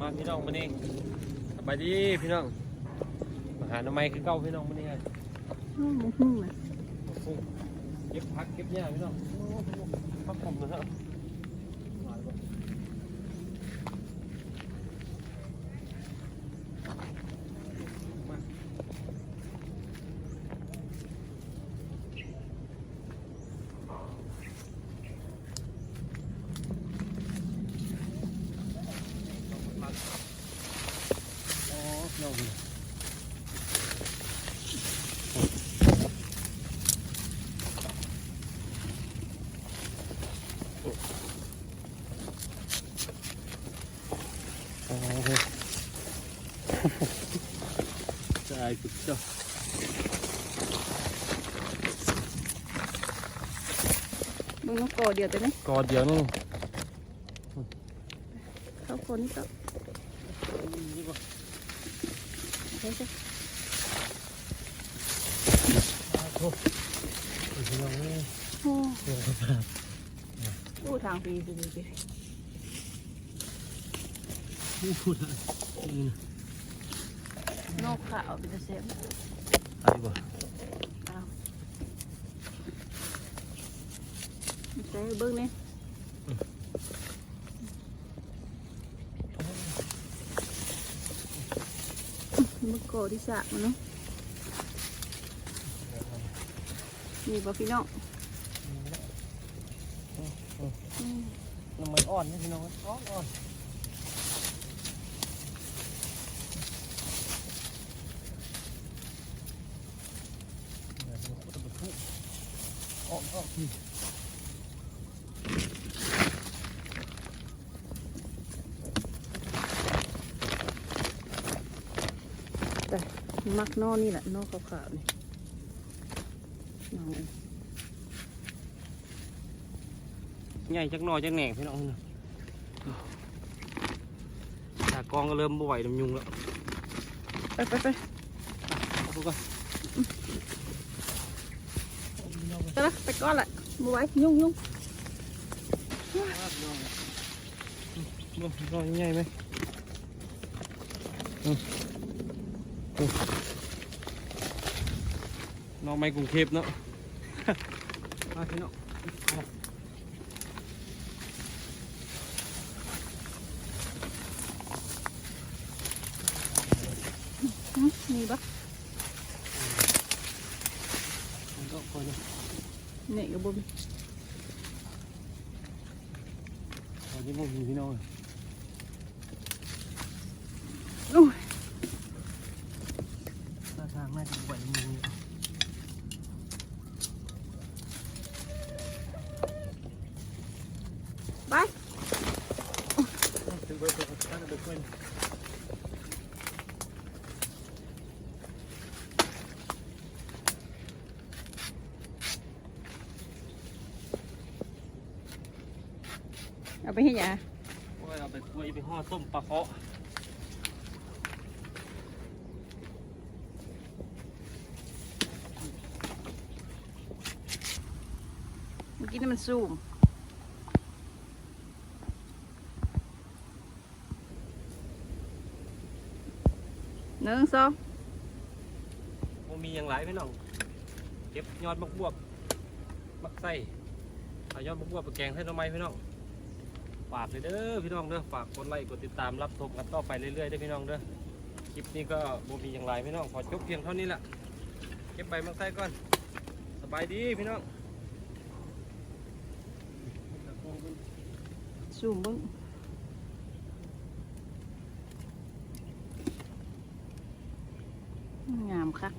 มาพี่น้องมานี่สบายดีพี่น้องมาหาหน่อไม้คือเก่าพี่น้องมานี่ฮะอืมหึ่งนะปุ๊บเก็บพักเก็บหญ้าพี่น้องโอ้โหพักผมนะครับมาเลยบ่มา อ๋อพี่น้องโอ้โหใช่สุดยอดมึงต้องก่อเดียวแต่ไหมกอดเดียวนึงเขาคนนี่ก็ ดี๋ยวดูทางปีปีปีปีพูดอะไรนี่นกขาวเป็นเสียมตายบ่อ้าใส่เบิ้งเนี่ มึงก่อที่สระมันเนาะนี่บ่พี่น้องน้ำมันอ่อนนี่พี่น้องอ่อนอ่อนอ่อกออ กพี่มักนอกนี่แหละนอกขาวๆนี่น้องใหญ่จักหน่อยจักแหน่งพี่น้องนะตากองก็เริ่มบ่ไหวน้ำยุงแล้ว ไปไปไปเอาดูก่อนไปละไปก้อนละบไหว้ยุ่งยุ่งดูน้อยใหญ่ไหมอืมดู น้องไม่กรุงเทพเนาะมาพี่น้องเอาหึมีปะเอาเอาก่อนนะนี่ก็บ่มีตอนนี้พวกมีพี่น้อง โอ้ย ท่าทางน่าจะไหวมือ ไปถึงเบอร์ตัวท่านเด็กเพื่อนเอาไปให้ยาโอ้ยเอาไปคุยไปห่อต้มปลาเคาะเมื่อกี้นี่มันซูม หนึ่งสองมันมีอย่างไรพี่น้อง เก็บยอดมะบวบมักไส้เอายอดมะบวบไปแกงให้น้องไม้พี่น้อง ฝากเลยเด้อพี่น้องเด้อ ฝากกดไลค์กดติดตามรับชมกันต่อไปเรื่อยๆเด้อพี่น้องเด้อ คลิปนี้ก็บ่มีอย่างไรพี่น้อง ขอจบเพียงเท่านี้แหละเก็บใบมักไส้ก่อน สบายดีพี่น้อง ซูมเบิ้งงาม คัก